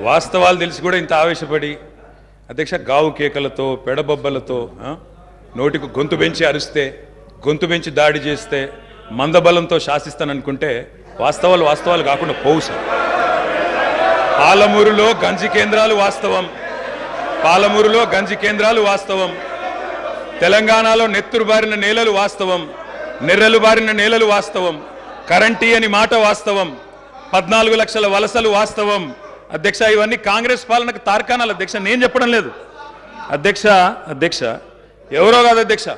వాస్తవాలు తెలిసి కూడా ఇంత ఆవేశపడి అధ్యక్ష గావు కేకలతో పెడబొబ్బలతో నోటికి గొంతు పెంచి అరిస్తే గొంతు పెంచి దాడి చేస్తే మందబలంతో శాసిస్తాననుకుంటే వాస్తవాలు వాస్తవాలు కాకుండా పోవు సార్. పాలమూరులో గంజి కేంద్రాలు వాస్తవం. పాలమూరులో గంజి కేంద్రాలు వాస్తవం. తెలంగాణలో నెత్తురు బారిన నేలలు వాస్తవం. నెర్రలు బారిన నేలలు వాస్తవం. కరెంటీ అని మాట వాస్తవం. పద్నాలుగు లక్షల వలసలు వాస్తవం. అధ్యక్ష ఇవన్నీ కాంగ్రెస్ పాలనకు తార్కాణాలు అధ్యక్ష నేను చెప్పడం లేదు. అధ్యక్ష అధ్యక్ష ఎవరో కాదు అధ్యక్ష.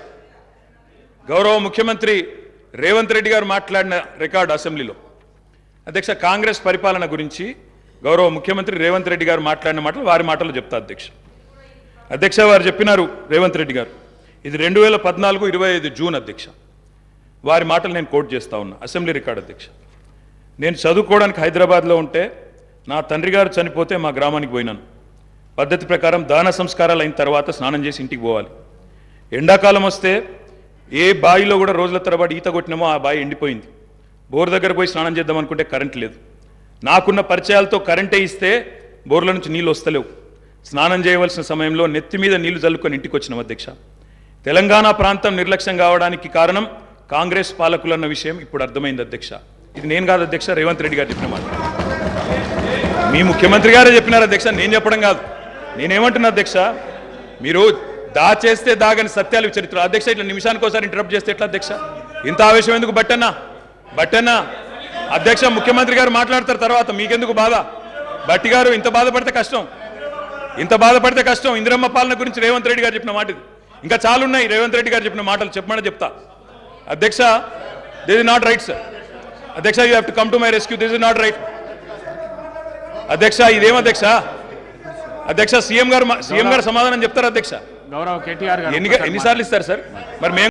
గౌరవ ముఖ్యమంత్రి రేవంత్ రెడ్డి గారు మాట్లాడిన రికార్డు అసెంబ్లీలో. అధ్యక్ష కాంగ్రెస్ పరిపాలన గురించి గౌరవ ముఖ్యమంత్రి రేవంత్ రెడ్డి గారు మాట్లాడిన మాటలు వారి మాటలు చెప్తా అధ్యక్ష. అధ్యక్ష వారు చెప్పినారు రేవంత్ రెడ్డి గారు. ఇది రెండు వేల పద్నాలుగు ఇరవై ఐదు జూన్ అధ్యక్ష. వారి మాటలు నేను కోట్ చేస్తా ఉన్నా. అసెంబ్లీ రికార్డు అధ్యక్ష. నేను చదువుకోవడానికి హైదరాబాద్లో ఉంటే నా తండ్రి గారు చనిపోతే మా గ్రామానికి పోయినాను. పద్ధతి ప్రకారం దాన సంస్కారాలు అయిన తర్వాత స్నానం చేసి ఇంటికి పోవాలి. ఎండాకాలం వస్తే ఏ బావిలో కూడా రోజుల తరబడి ఈత కొట్టినామో ఆ బావి ఎండిపోయింది. బోర్ దగ్గర పోయి స్నానం చేద్దాం అనుకుంటే కరెంట్ లేదు. నాకున్న పరిచయాలతో కరెంటే ఇస్తే బోర్ల నుంచి నీళ్ళు వస్తలేవు. స్నానం చేయవలసిన సమయంలో నెత్తి మీద నీళ్ళు చల్లుకొని ఇంటికి వచ్చినాం అధ్యక్ష. తెలంగాణ ప్రాంతం నిర్లక్ష్యం కావడానికి కారణం కాంగ్రెస్ పాలకులన్న విషయం ఇప్పుడు అర్థమైంది అధ్యక్ష. ఇది నేను కాదు అధ్యక్ష రేవంత్ రెడ్డి గారు చెప్పిన మాట. మీ ముఖ్యమంత్రి గారే చెప్పినారు అధ్యక్ష నేను చెప్పడం కాదు. నేనేమంటున్నా అధ్యక్ష మీరు దాచేస్తే దాగని సత్యాలు చరిత్ర అధ్యక్ష ఇట్లా నిమిషానికి ఒకసారి ఇంటరప్ట్ చేస్తే ఎట్లా అధ్యక్ష? ఇంత ఆవేశం ఎందుకు బట్టన్నా? బట్టన్నా అధ్యక్ష ముఖ్యమంత్రి గారు మాట్లాడతారు తర్వాత మీకెందుకు బాధ? బట్టి గారు ఇంత బాధపడితే కష్టం. ఇంత బాధపడితే కష్టం. ఇందిరమ్మ పాలన గురించి రేవంత్ రెడ్డి గారు చెప్పిన మాట ఇది ఇంకా చాలా ఉన్నాయి. రేవంత్ రెడ్డి గారు చెప్పిన మాటలు చెప్పమని చెప్తా. అధ్యక్ష this is not right sir అధ్యక్ష you have to come to my rescue this is not right అధ్యక్ష ఇదేం అధ్యక్ష? అధ్యక్ష సీఎం గారు సీఎం గారు సమాధానం చెప్తారు అధ్యక్ష? గౌరవ కేటీఆర్ గారు ఎన్ని ఎన్నిసార్లు ఇస్తారు సార్? మరి మేము